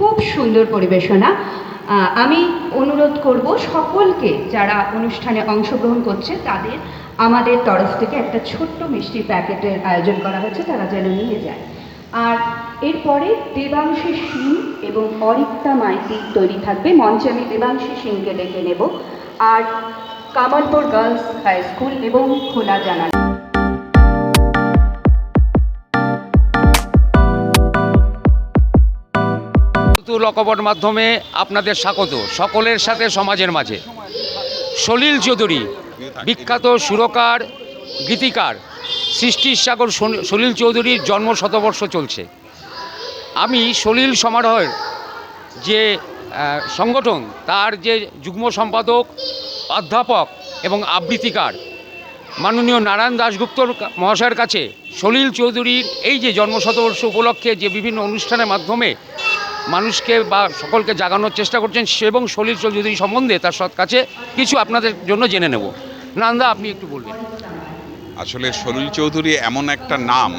খুব সুন্দর পরিবেশনা। আমি অনুরোধ করব সকলকে যারা অনুষ্ঠানে অংশগ্রহণ করছে, তাদের আমাদের তরফ থেকে একটা ছোট্ট মিষ্টির প্যাকেটের আয়োজন করা হয়েছে তারা যেন নিয়ে যায়। আর এরপরে দেবাংশী সিং এবং অরিত্তা মাইতি তৈরি থাকবে। মঞ্চে আমি দেবাংশী সিংকে ডেকে নেব। আর কামালপুর গার্লস হাই স্কুল এবং খোলা জানা পুতুল অকপট মাধ্যমে আপনাদের স্বাগত। সকলের সাথে সমাজের মাঝে। সলিল চৌধুরী, বিখ্যাত সুরকার, গীতিকার, সৃষ্টির সাগর সলিল চৌধুরীর জন্ম শতবর্ষ চলছে। আমি সলিল সমারোহের যে সংগঠন, তার যে যুগ্ম সম্পাদক, অধ্যাপক এবং আবৃত্তিকার মাননীয় নারায়ণ দাশগুপ্তর মহাশয়ের কাছে সলিল চৌধুরীর এই যে জন্মশতবর্ষ উপলক্ষে যে বিভিন্ন অনুষ্ঠানের মাধ্যমে মানুষকে বা সকলকে জাগানোর চেষ্টা করছেন এবং সলিল চৌধুরী সম্বন্ধে তার সৎ কাছে কিছু আপনাদের জন্য জেনে নেব। নান্দা, আপনি একটু বলবেন। আসলে সলিল চৌধুরী এমন একটা নাম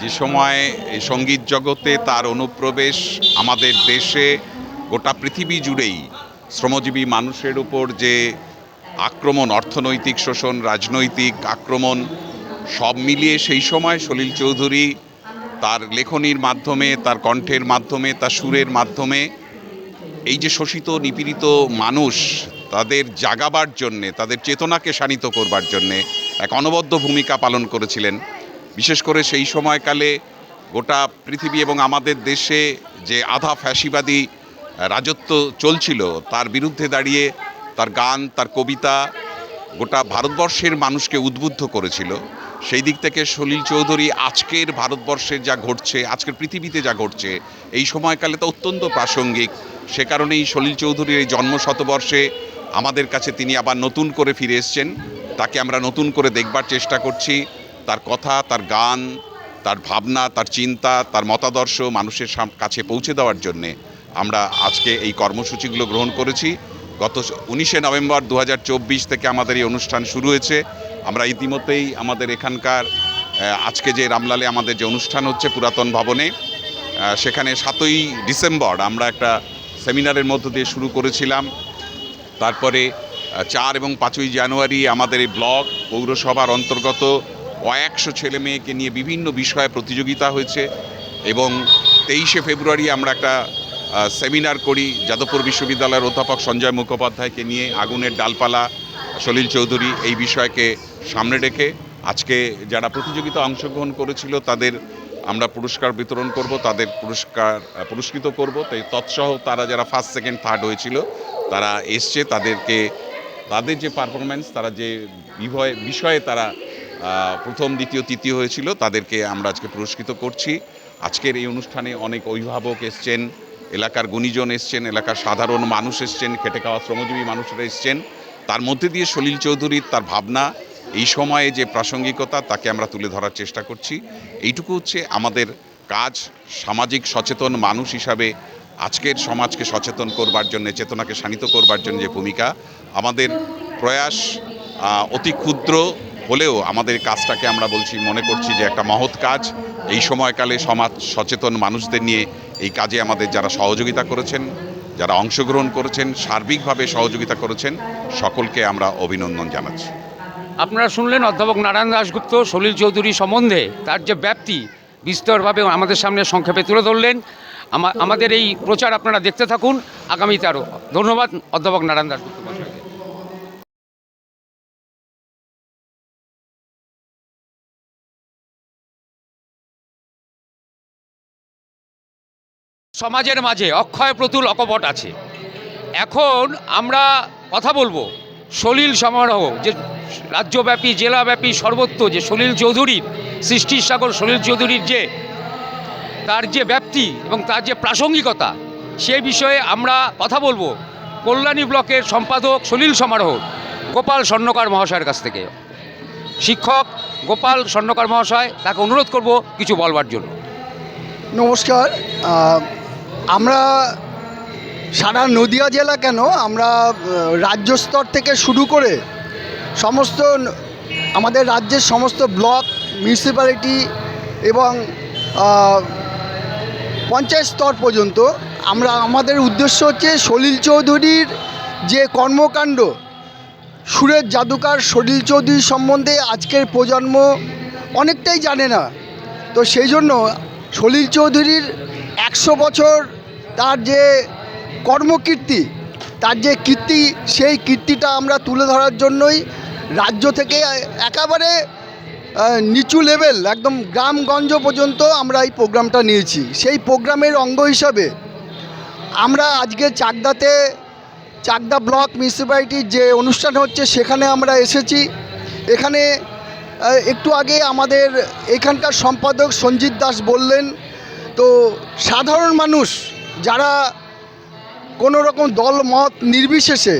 যে সময় এই সংগীত জগতে তার অনুপ্রবেশ আমাদের দেশে গোটা পৃথিবী জুড়েই শ্রমজীবী মানুষের উপর যে আক্রমণ, অর্থনৈতিক শোষণ, রাজনৈতিক আক্রমণ সব মিলিয়ে সেই সময় সলিল চৌধুরী তার লেখনীর মাধ্যমে, তার কণ্ঠের মাধ্যমে, তার সুরের মাধ্যমে এই যে শোষিত, নিপীড়িত মানুষ তাদের জাগাবার জন্যে, তাদের চেতনাকে শানিত করবার জন্যে এক অনবদ্য ভূমিকা পালন করেছিলেন। বিশেষ করে সেই সময়কালে গোটা পৃথিবী এবং আমাদের দেশে যে আধা ফ্যাসিবাদী রাজত্ব চলছিল, তার বিরুদ্ধে দাঁড়িয়ে তার গান, তার কবিতা গোটা ভারতবর্ষের মানুষকে উদ্বুদ্ধ করেছিল। সেই দিক থেকে সলিল চৌধুরী আজকের ভারতবর্ষের যা ঘটছে, আজকের পৃথিবীতে যা ঘটছে, এই সময়কালে তো অত্যন্ত প্রাসঙ্গিক। সে কারণেই সলিল চৌধুরীর এই জন্ম শতবর্ষে আমাদের কাছে তিনি আবার নতুন করে ফিরে এসছেন। তাকে আমরা নতুন করে দেখবার চেষ্টা করছি। তার কথা, তার গান, তার ভাবনা, তার চিন্তা, তার মতাদর্শ মানুষের কাছে পৌঁছে দেওয়ার জন্যে আমরা আজকে এই কর্মসূচিগুলো গ্রহণ করেছি। গত উনিশে নভেম্বর দু হাজার চব্বিশ থেকে আমাদের এই অনুষ্ঠান শুরু হয়েছে। আমরা ইতিমধ্যেই আমাদের এখানকার আজকে যে রামলালে আমাদের যে অনুষ্ঠান হচ্ছে পুরাতন ভবনে সেখানে সাতই ডিসেম্বর আমরা একটা সেমিনারের মধ্য দিয়ে শুরু করেছিলাম। তারপরে চার এবং পাঁচই জানুয়ারি আমাদের এই ব্লক পৌরসভার অন্তর্গত কয়েকশো ছেলে মেয়েকে নিয়ে বিভিন্ন বিষয়ে প্রতিযোগিতা হয়েছে এবং তেইশে ফেব্রুয়ারি আমরা একটা সেমিনার করি যাদবপুর বিশ্ববিদ্যালয়ের অধ্যাপক সঞ্জয় মুখোপাধ্যায়কে নিয়ে আগুনের ডালপালা সলিল চৌধুরী এই বিষয়কে সামনে রেখে আজকে যারা প্রতিযোগিতা অংশগ্রহণ করেছিল, তাদের আমরা পুরস্কার বিতরণ করব, তাদের পুরস্কার পুরস্কৃত করব। তাই তৎসহ তারা যারা ফার্স্ট সেকেন্ড থার্ড হয়েছিল, তারা এসছে, তাদেরকে, তাদের যে পারফরমেন্স তারা যে বিভয়, বিষয়ে তারা প্রথম, দ্বিতীয়, তৃতীয় হয়েছিল, তাদেরকে আমরা আজকে পুরস্কৃত করছি। আজকের এই অনুষ্ঠানে অনেক অভিভাবক এসছেন, এলাকার গুণীজন এসছেন, এলাকার সাধারণ মানুষ এসছেন খেটে খাওয়া শ্রমজীবী মানুষরা এসছেন। তার মধ্যে দিয়ে সলিল চৌধুরীর তার ভাবনা, এই সময়ে যে প্রাসঙ্গিকতা তাকে আমরা তুলে ধরার চেষ্টা করছি। এইটুকু হচ্ছে আমাদের কাজ, সামাজিক সচেতন মানুষ হিসাবে আজকের সমাজকে সচেতন করবার জন্য, চেতনাকে শানিত করবার জন্য যে ভূমিকা, আমাদের প্রয়াস অতি ক্ষুদ্র হলেও আমাদের কাজটাকে আমরা বলছি, মনে করছি যে একটা মহৎ কাজ। এই সময়কালে সমাজ সচেতন মানুষদের নিয়ে এই কাজে আমাদের যারা সহযোগিতা করেছেন যারা অংশগ্রহণ করেছেন, সার্বিকভাবে সহযোগিতা করেছেন, সকলকে আমরা অভিনন্দন জানাচ্ছি। আপনারা শুনলেন অধ্যাপক নারায়ণ দাশগুপ্ত, সলিল চৌধুরী সম্বন্ধে তার যে ব্যাপ্তি, বিস্তরভাবে আমাদের সামনে সংক্ষেপে তুলে ধরলেন। আমাদের এই প্রচার আপনারা দেখতে থাকুন আগামীতে আরও। ধন্যবাদ অধ্যাপক নারায়ণ দাশগুপ্ত। সমাজের মাঝে অক্ষয় প্রতুল অকপট আছে। এখন আমরা কথা বলব সলিল সমারোহ, যে রাজ্যব্যাপী, জেলাব্যাপী সর্বত্র যে সলিল চৌধুরীর, সৃষ্টির সাগর সলিল চৌধুরীর যে তার যে ব্যাপ্তি এবং তার যে প্রাসঙ্গিকতা সে বিষয়ে আমরা কথা বলব কল্যাণী ব্লকের সম্পাদক সলিল সমারোহ, গোপাল স্বর্ণকার মহাশয়ের কাছ থেকে। শিক্ষক গোপাল স্বর্ণকার মহাশয়, তাকে অনুরোধ করব কিছু বলবার জন্য। নমস্কার আমরা সারা নদিয়া জেলা কেন? আমরা রাজ্য স্তর থেকে শুরু করে সমস্ত আমাদের রাজ্যের সমস্ত ব্লক, মিউনিসিপ্যালিটি এবং পঞ্চায়েত স্তর পর্যন্ত আমরা, আমাদের উদ্দেশ্য হচ্ছে সলিল চৌধুরীর যে কর্মকাণ্ড সুরের জাদুকার সলিল চৌধুরী সম্বন্ধে আজকের প্রজন্ম অনেকটাই জানে না। তো সেই জন্য সলিল চৌধুরীর একশো বছর তার যে কর্মকীর্তি, তার যে কীর্তি, সেই কীর্তিটা আমরা তুলে ধরার জন্যই রাজ্য থেকে একেবারে নিচু লেভেল একদম গ্রামগঞ্জ পর্যন্ত আমরা এই প্রোগ্রামটা নিয়েছি। সেই প্রোগ্রামের অঙ্গ হিসাবে আমরা আজকে চাকদাতে, চাকদা ব্লক মিউনিসিপ্যালিটির যে অনুষ্ঠান হচ্ছে, সেখানে আমরা এসেছি। এখানে একটু আগে আমাদের এখানকার সম্পাদক সঞ্জিত দাস বললেন তো সাধারণ মানুষ যারা কোনো রকম দল, মত নির্বিশেষে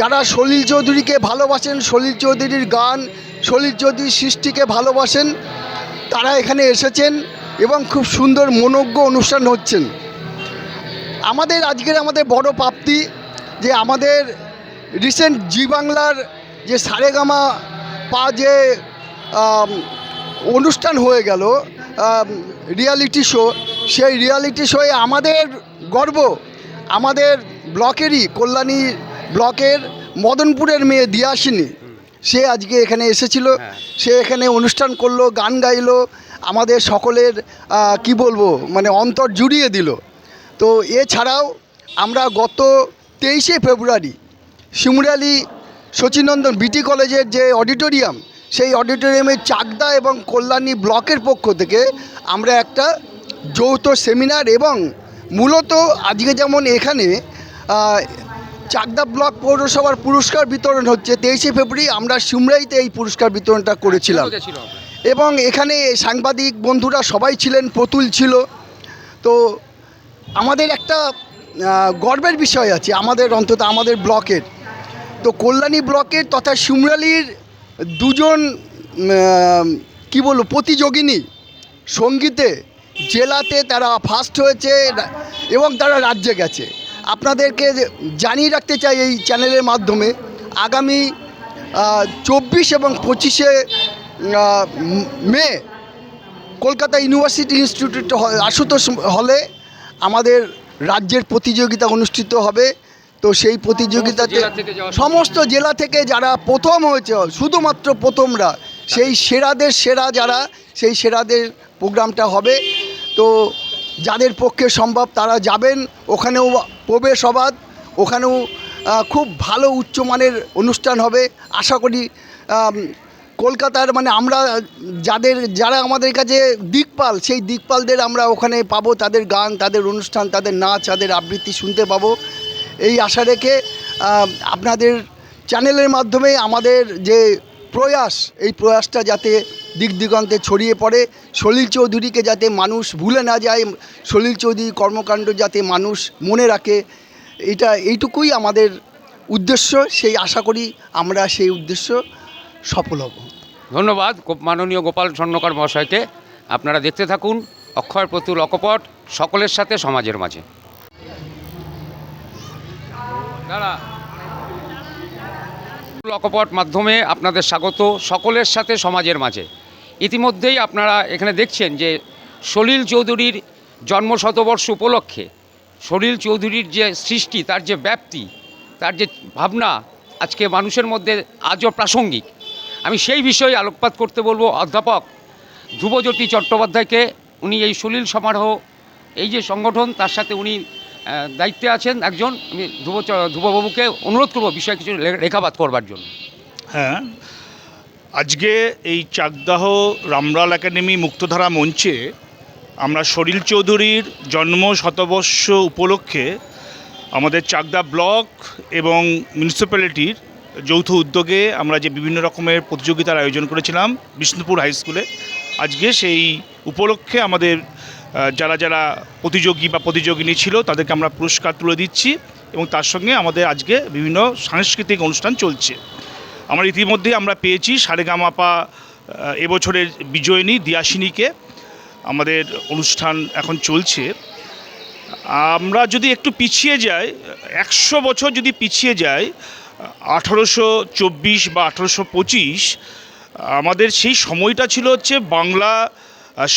যারা সলিল চৌধুরীকে ভালোবাসেন, সলিল চৌধুরীর গান, সলিল চৌধুরীর সৃষ্টিকে ভালোবাসেন, তারা এখানে এসেছেন এবং খুব সুন্দর মনোজ্ঞ অনুষ্ঠান হচ্ছেন। আমাদের আজকের আমাদের বড় প্রাপ্তি যে আমাদের রিসেন্ট জি বাংলার যে সারেগামা পা যে অনুষ্ঠান হয়ে গেল রিয়ালিটি শো সেই রিয়ালিটি শোয়ে আমাদের গর্ব আমাদের ব্লকেরই কল্যাণী ব্লকের মদনপুরের মেয়ে দিয়াসিনী সে আজকে এখানে এসেছিল হ্যাঁ। সে এখানে অনুষ্ঠান করল গান গাইলো আমাদের সকলের কি বলব মানে অন্তর জুড়িয়ে দিল তো এছাড়াও আমরা গত তেইশে ফেব্রুয়ারি শিমুরালি শচীনন্দন বিটি কলেজের যে অডিটোরিয়াম সেই অডিটোরিয়ামে চাকদা এবং কল্যাণী ব্লকের পক্ষ থেকে আমরা একটা যৌথ সেমিনার এবং মূলত আজকে যেমন এখানে চাকদা ব্লক পৌরসভার পুরস্কার বিতরণ হচ্ছে তেইশে ফেব্রুয়ারি আমরা সিমরাইতে এই পুরস্কার বিতরণটা করেছিলাম। এবং এখানে সাংবাদিক বন্ধুরা সবাই ছিলেন প্রতুল ছিল। তো আমাদের একটা গর্বের বিষয় আছে আমাদের অন্তত আমাদের ব্লকের। তো কল্যাণী ব্লকের তথা শিমরালির দুজন কি বলব, প্রতিযোগিনী সঙ্গীতে জেলাতে তারা ফার্স্ট হয়েছে এবং তারা রাজ্যে গেছে। আপনাদেরকে জানিয়ে রাখতে চাই এই চ্যানেলের মাধ্যমে, আগামী চব্বিশ এবং পঁচিশে May Kolkata university institute Ashutosh হলে আমাদের রাজ্যের প্রতিযোগিতা অনুষ্ঠিত হবে। তো সেই প্রতিযোগিতাতে সমস্ত জেলা থেকে যারা প্রথম হয়েছে শুধুমাত্র প্রথমরা সেই সেরাদের সেরা যারা সেই সেরাদের প্রোগ্রামটা হবে। তো যাদের পক্ষে সম্ভব তারা যাবেন। ওখানেও প্রবেশ অবাধ ওখানেও খুব ভালো উচ্চমানের অনুষ্ঠান হবে। আশা করি কলকাতার মানে আমরা যাদের যারা আমাদের কাছে দিকপাল সেই দিকপালদের আমরা ওখানে পাবো। তাদের গান তাদের অনুষ্ঠান তাদের নাচ তাদের আবৃত্তি শুনতে পাবো। এই আশা রেখে আপনাদের চ্যানেলের মাধ্যমে আমাদের যে প্রয়াস, এই প্রয়াসটা যাতে দিক দিগন্তে ছড়িয়ে পড়ে, সলিল চৌধুরীকে যাতে মানুষ ভুলে না যায়, সলিল চৌধুরীর কর্মকাণ্ড যাতে মানুষ মনে রাখে, এটা এইটুকুই আমাদের উদ্দেশ্য। সেই আশা করি আমরা সেই উদ্দেশ্য সফল হব। ধন্যবাদ মাননীয় গোপাল স্বর্ণকার মহাশয়কে। আপনারা দেখতে থাকুন অক্ষয় প্রতুল অকপট, সকলের সাথে সমাজের মাঝে। দাঁড়া। অকপট মাধ্যমে আপনাদের স্বাগত সকলের সাথে সমাজের মাঝে। ইতিমধ্যেই আপনারা এখানে দেখছেন যে সলিল চৌধুরীর জন্ম শতবর্ষ উপলক্ষে সলিল চৌধুরীর যে সৃষ্টি, তার যে ব্যাপ্তি, তার যে ভাবনা আজকে মানুষের মধ্যে আজও প্রাসঙ্গিক। আমি সেই বিষয়ে আলোকপাত করতে বলব। অধ্যাপক ধ্রুবজ্যোতি চট্টোপাধ্যায়কে, উনি এই সলিল সমারোহ, এই যে সংগঠন, তার সাথে উনি দায়িত্বে আছেন একজন, আমি ধ্রুব, ধ্রুববাবুকে অনুরোধ করব বিষয়ে কিছু রেখাপাত করবার জন্য। হ্যাঁ আজকে এই চাকদাহ রামলাল একাডেমি মুক্তধারা মঞ্চে আমরা সরিল চৌধুরীর জন্ম শতবর্ষ উপলক্ষে আমাদের চাকদা ব্লক এবং মিউনিসিপ্যালিটির যৌথ উদ্যোগে আমরা যে বিভিন্ন রকমের প্রতিযোগিতার আয়োজন করেছিলাম বিষ্ণুপুর হাই স্কুলে, আজকে সেই উপলক্ষে আমাদের যারা যারা প্রতিযোগী বা প্রতিযোগিনী ছিল, তাদেরকে আমরা পুরস্কার তুলে দিচ্ছি এবং তার সঙ্গে আমাদের আজকে বিভিন্ন সাংস্কৃতিক অনুষ্ঠান চলছে। আমরা ইতিমধ্যে আমরা পেয়েছি সারেগামাপা এবছরের বিজয়িনী দিয়াসিনীকে আমাদের অনুষ্ঠান এখন চলছে। আমরা যদি একটু পিছিয়ে যাই, একশো বছর যদি পিছিয়ে যাই, আঠারোশো চব্বিশ বা আঠারোশো পঁচিশ, আমাদের সেই সময়টা ছিল হচ্ছে বাংলা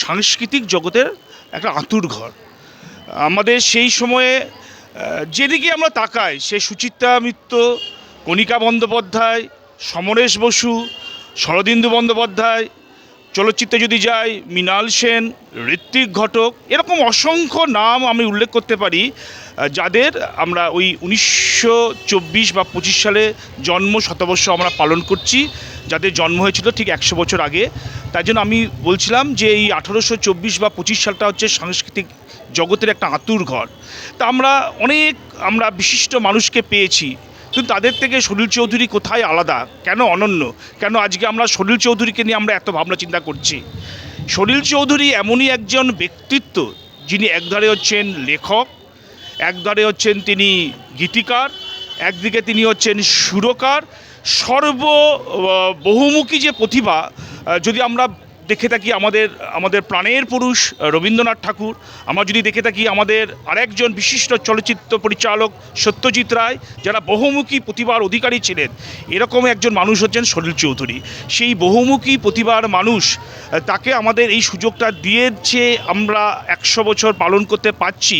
সাংস্কৃতিক জগতের একটা আঁতুর ঘর। আমাদের সেই সময়ে যেদিকে আমরা তাকাই, সে সুচিত্রা মিত্র, কণিকা বন্দ্যোপাধ্যায়, সমরেশ বসু, শরদিন্দু বন্দ্যোপাধ্যায়, চলচ্চিত্রে যদি যাই, মৃণাল সেন, ঋত্বিক ঘটক, এরকম অসংখ্য নাম আমি উল্লেখ করতে পারি যাদের আমরা ওই উনিশশো চব্বিশ বা পঁচিশ সালে জন্ম শতবর্ষ আমরা পালন করছি। যাদের জন্ম হয়েছিল ঠিক একশো বছর আগে। তাই জন্য আমি বলছিলাম যে এই আঠারোশো চব্বিশ বা পঁচিশ সালটা হচ্ছে সাংস্কৃতিক জগতের একটা আতুর ঘর। তা আমরা অনেক আমরা বিশিষ্ট মানুষকে পেয়েছি। কিন্তু তাদের থেকে সলিল চৌধুরী কোথায় আলাদা? কেন অনন্য? কেন আজকে আমরা সলিল চৌধুরীকে নিয়ে আমরা এত ভাবনা চিন্তা করছি? সলিল চৌধুরী এমনই একজন ব্যক্তিত্ব, যিনি একধারে হচ্ছেন লেখক একধারে হচ্ছেন তিনি গীতিকার, একদিকে তিনি হচ্ছেন সুরকার সর্ব বহুমুখী যে প্রতিভা যদি আমরা দেখে থাকি আমাদের আমাদের প্রাণের পুরুষ রবীন্দ্রনাথ ঠাকুর, আমরা যদি দেখে থাকি আমাদের আরেকজন বিশিষ্ট চলচ্চিত্র পরিচালক সত্যজিৎ রায়, যারা বহুমুখী প্রতিভার অধিকারী ছিলেন, এরকম একজন মানুষ হচ্ছেন সলিল চৌধুরী। সেই বহুমুখী প্রতিভার মানুষ তাকে আমাদের এই সুযোগটা দিয়েছে আমরা একশো বছর পালন করতে পারছি।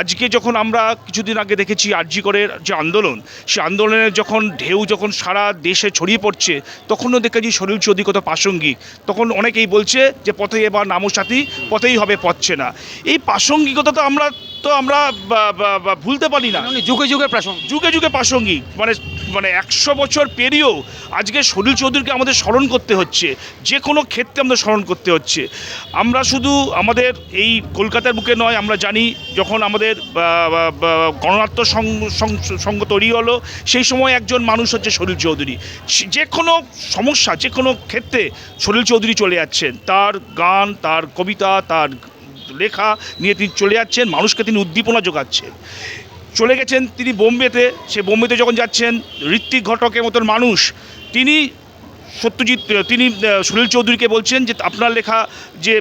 আজকে যখন আমরা কিছুদিন আগে দেখেছি আরজিকরের যে আন্দোলন সে আন্দোলনের যখন ঢেউ যখন সারা দেশে ছড়িয়ে পড়ছে তখনও দেখেছি সলিল চৌধুরী কত প্রাসঙ্গিক। তখন অনেকেই বলছে যে পথে এবার নামো সাথী পথেই হবে পথছে না এই প্রাসঙ্গিকতা তো আমরা তো আমরা ভুলতে পারি না। যুগে যুগে প্রাসঙ্গ যুগে যুগে প্রাসঙ্গিক। মানে মানে একশো বছর পেরিয়েও আজকে সলিল চৌধুরীকে আমাদের স্মরণ করতে হচ্ছে, যে কোনো ক্ষেত্রে আমাদের স্মরণ করতে হচ্ছে। আমরা শুধু আমাদের এই কলকাতার বুকে নয়, আমরা জানি যখন আমাদের বা- বা- বা- গণনাট্য সং- সং- সংঘ তৈরি হলো, সেই সময় একজন মানুষ হচ্ছে সলিল চৌধুরী। যে কোনো সমস্যা, যে কোনো ক্ষেত্রে সলিল চৌধুরী চলে যাচ্ছেন। তার গান, তার কবিতা, তার লেখা নিয়ে তিনি চলে যাচ্ছেন, মানুষকে তিনি উদ্দীপনা যোগাচ্ছেন। চলে গেছেন তিনি বোম্বেতে। সে বোম্বেতে যখন যাচ্ছেন, ঋত্বিক ঘটকের মতন মানুষ, তিনি সত্যজিৎ, তিনি সুনীল চৌধুরীকে বলছেন যে আপনার লেখা যে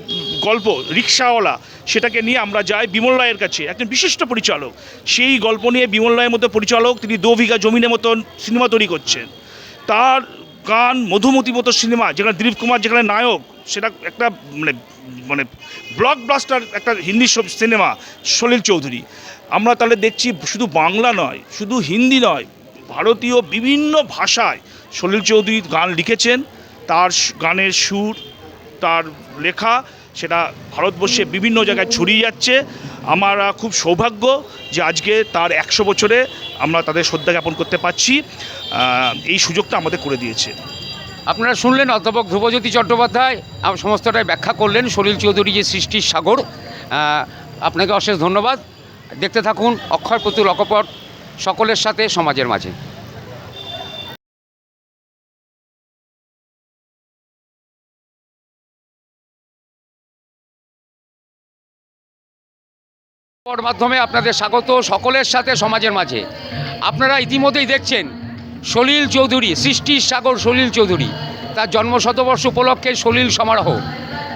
গল্প, রিক্সাওয়ালা, সেটাকে নিয়ে আমরা যাই বিমল রায়ের কাছে। একজন বিশিষ্ট পরিচালক। সেই গল্প নিয়ে বিমল রায়ের মতো পরিচালক তিনি দো বিঘা জমিনের মতন সিনেমা তৈরি করছেন। তার গান মধুমতি মতো সিনেমা, যেখানে দিলীপ কুমার, যেখানে নায়ক, সেটা একটা মানে মানে ব্লকবাস্টার একটা হিন্দি সিনেমা সলিল চৌধুরী। আমরা তাহলে দেখছি শুধু বাংলা নয়, শুধু হিন্দি নয়, ভারতীয় বিভিন্ন ভাষায় সলিল চৌধুরী গান লিখেছেন, তার গানের সুর, তার লেখা সেটা ভারতবর্ষে বিভিন্ন জায়গায় ছড়িয়ে যাচ্ছে। আমরা খুব সৌভাগ্য যে আজকে তার একশো বছরে আমরা তাদের শ্রদ্ধা জ্ঞাপন করতে পারছি এই সুযোগটা আমাদের করে দিয়েছে। আপনারা শুনলেন অধ্যাপক ধ্রুবজ্যোতি চট্টোপাধ্যায় সমস্তটাই ব্যাখ্যা করলেন সলিল চৌধুরী যে সৃষ্টির সাগর। আপনাকে অশেষ ধন্যবাদ। দেখতে থাকুন, অক্ষয় পুতুল অকপট, সকলের সাথে সমাজের মাঝে। মাধ্যমে আপনাদের স্বাগত, সকলের সাথে সমাজের মাঝে। আপনারা ইতিমধ্যেই দেখছেন, সলিল চৌধুরী সৃষ্টির সাগর সলিল চৌধুরী, তার জন্ম শতবর্ষ উপলক্ষে সলিল সমারোহ।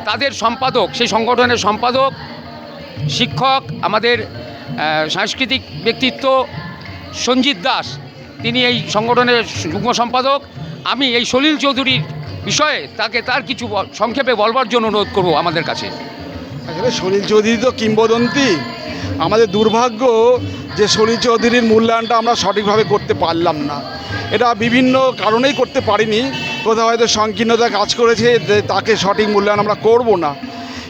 তাদের সম্পাদক, সেই সংগঠনের সম্পাদক, শিক্ষক, আমাদের সাংস্কৃতিক ব্যক্তিত্ব সঞ্জিত দাস। তিনি এই সংগঠনের যুগ্ম সম্পাদক। আমি এই সলিল চৌধুরীর বিষয়ে তাকে তার কিছু সংক্ষেপে বলবার জন্য অনুরোধ করব আমাদের কাছে। আসলে সলিল চৌধুরী তো কিংবদন্তি। আমাদের দুর্ভাগ্য যে সলিল চৌধুরীর মূল্যায়নটা আমরা সঠিকভাবে করতে পারলাম না। এটা বিভিন্ন কারণেই করতে পারিনি। কোথাও হয়তো সংকীর্ণতা কাজ করেছে তাকে সঠিক মূল্যায়ন আমরা করব না।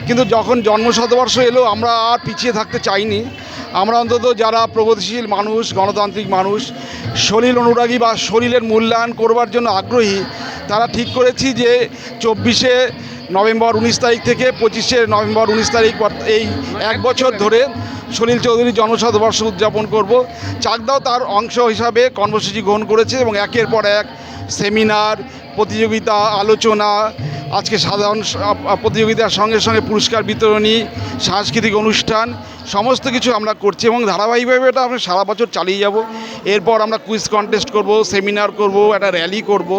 কিন্তু যখন জন্মশতবর্ষ এলো, আমরা আর পিছিয়ে থাকতে চাইনি। আমরা অন্তত যারা প্রগতিশীল মানুষ, গণতান্ত্রিক মানুষ শরীর অনুরাগী বা শরীরের মূল্যায়ন করবার জন্য আগ্রহী, তারা ঠিক করেছি যে চব্বিশে নভেম্বর উনিশ তারিখ থেকে পঁচিশে নভেম্বর উনিশ তারিখ এই এক বছর ধরে সলিল চৌধুরীর জন্মশতবর্ষ উদযাপন করব। চাকদাও তার অংশ হিসাবে কর্মসূচি গ্রহণ করেছে এবং একের পর এক সেমিনার, প্রতিযোগিতা, আলোচনা, আজকে সাধারণ প্রতিযোগিতার সঙ্গে সঙ্গে পুরস্কার বিতরণী, সাংস্কৃতিক অনুষ্ঠান, সমস্ত কিছু আমরা করছি এবং ধারাবাহিকভাবে এটা আমরা সারা বছর চালিয়ে যাব। এরপর আমরা কুইজ কন্টেস্ট করব সেমিনার করব, একটা র্যালি করব।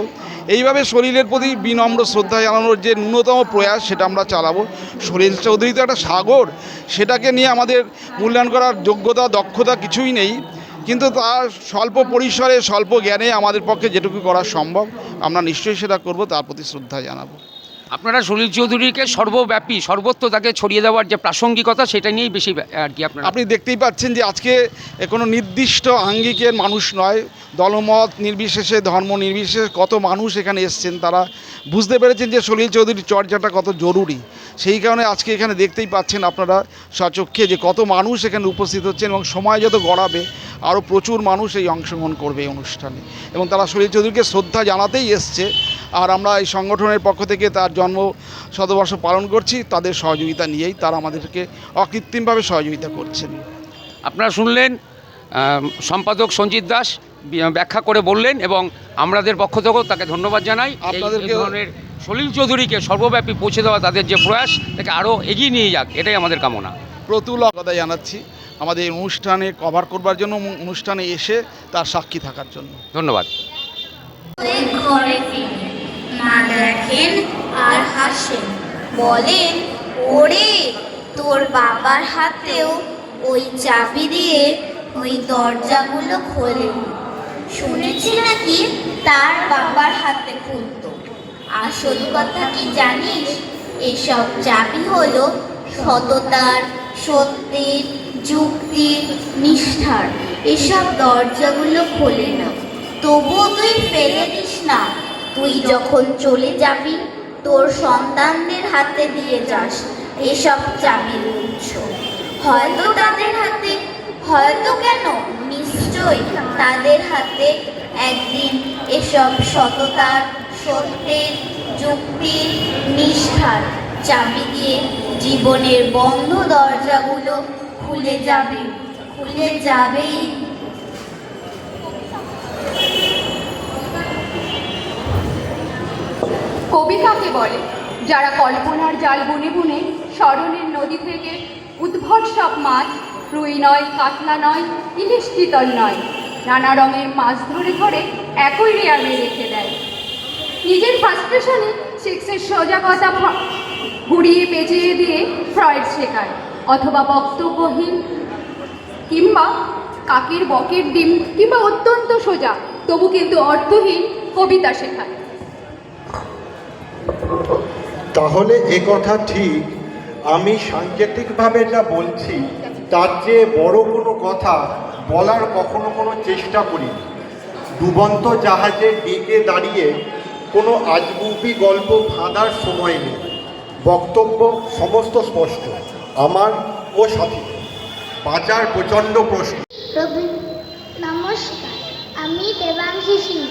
এইভাবে শরীরের প্রতি বিনম্র শ্রদ্ধা জানানোর যে ন্যূনতম প্রয়াস সেটা আমরা চালাবো। শরীর চৌধুরী তো একটা সাগর, সেটাকে নিয়ে আমাদের মূল্যায়ন করার যোগ্যতা, দক্ষতা কিছুই নেই। কিন্তু তার স্বল্প পরিসরে, স্বল্প জ্ঞানে আমাদের পক্ষে যেটুকু করা সম্ভব, আমরা নিশ্চয়ই সেটা করব, তার প্রতি শ্রদ্ধা জানাব। আপনারা সলিল চৌধুরীকে সর্বব্যাপী, সর্বত্র তাকে ছড়িয়ে দেওয়ার যে প্রাসঙ্গিকতা, সেটা নিয়েই বেশি আর কি আপনারা আপনি দেখতেই পাচ্ছেন যে আজকে কোনো নির্দিষ্ট আঙ্গিকের মানুষ নয়। দলমত নির্বিশেষে, ধর্ম নির্বিশেষে কত মানুষ এখানে এসছেন তারা। বুঝতে পেরেছেন যে সলিল চৌধুরীর চর্চাটা কত জরুরি। সেই কারণে আজকে এখানে দেখতেই পাচ্ছেন আপনারা সচক্ষে যে কত মানুষ এখানে উপস্থিত হচ্ছেন এবং সময় যত গড়াবে, আরও প্রচুর মানুষ এই অংশগ্রহণ করবে এই অনুষ্ঠানে। এবং তারা সলিল চৌধুরীকে শ্রদ্ধা জানাতেই এসছে। আর আমরা এই সংগঠনের পক্ষ থেকে তার জন্ম শতবর্ষ পালন করছি তাদের সহযোগিতা নিয়েই তারা আমাদেরকে অকৃত্রিমভাবে সহযোগিতা করছেন। আপনারা শুনলেন সম্পাদক সঞ্জিত দাস ব্যাখ্যা করে বললেন এবং আমাদের পক্ষ থেকেও তাকে ধন্যবাদ জানাই। এই ধরনের সলিল চৌধুরীকে সর্বব্যাপী পৌঁছে দেওয়া তাদের যে প্রয়াস তাকে আরও এগিয়ে নিয়ে যাক এটাই আমাদের কামনা। প্রতুল কথা জানাচ্ছি আমাদের অনুষ্ঠানে কভার করবার জন্য অনুষ্ঠানে এসে তার সাক্ষী থাকার জন্য। ধন্যবাদ। ঘরে ফিরে। মা দেখেন আর হাসেন। বলেন, ওরে, তোর বাবার হাতেও ওই চাবি দিয়ে ওই দরজাগুলো খোলে। শুনেছি নাকি তার বাবার হাতে খুলতো। আসল কথা কি জানিস, এসব চাবি হলো সততার, সত্যের, যুক্তির নিষ্ঠার। এসব দরজাগুলো খোলে না। তবুও তুই ফেলে দিস না। তুই যখন চলে যাবি, তোর সন্তানদের হাতে দিয়ে যাস এসব চাবির উৎস। হয়তো তাদের হাতে, হয়তো কেন? নিশ্চয় তাদের হাতে একদিন এসব সততার, সত্যের, যুক্তির নিষ্ঠার চাবি দিয়ে জীবনের বন্ধ দরজাগুলো খুলে যাবে, খুলে যাবেই কবি কাকে বলে, যারা কল্পনার জাল বুনে বুনে স্মরণের নদী থেকে উদ্ভট সব মাছ, রুই নয়, কাতলা নয়, ইলিশ চিতল নয়, নানা রঙের মাছ ধরে ধরে একই রেয়ামে রেখে দেয়। নিজের ফ্রাস্ট্রেশনে সেক্সের সোজা কথা ঘুরিয়ে পেঁচিয়ে দিয়ে ফ্রয়েড শেখায়, অথবা বক্তব্যহীন কিংবা কাকের বকের ডিম কিংবা অত্যন্ত সোজা, তবু কিন্তু অর্থহীন কবিতা শেখায়। তাহলে এ কথা ঠিক। আমি সাংকেতিকভাবে যা বলছি, তার চেয়ে বড় কোনো কথা বলার কখনো কোনো চেষ্টা করিনি। ডুবন্ত জাহাজে ডিগে দাঁড়িয়ে কোনো আজগুবি গল্প ফাঁদার সময় নেই। বক্তব্য সমস্ত স্পষ্ট, আমার ও সাথী বাজার প্রচণ্ড প্রশ্ন। নমস্কার। আমি দেবাংশী সিং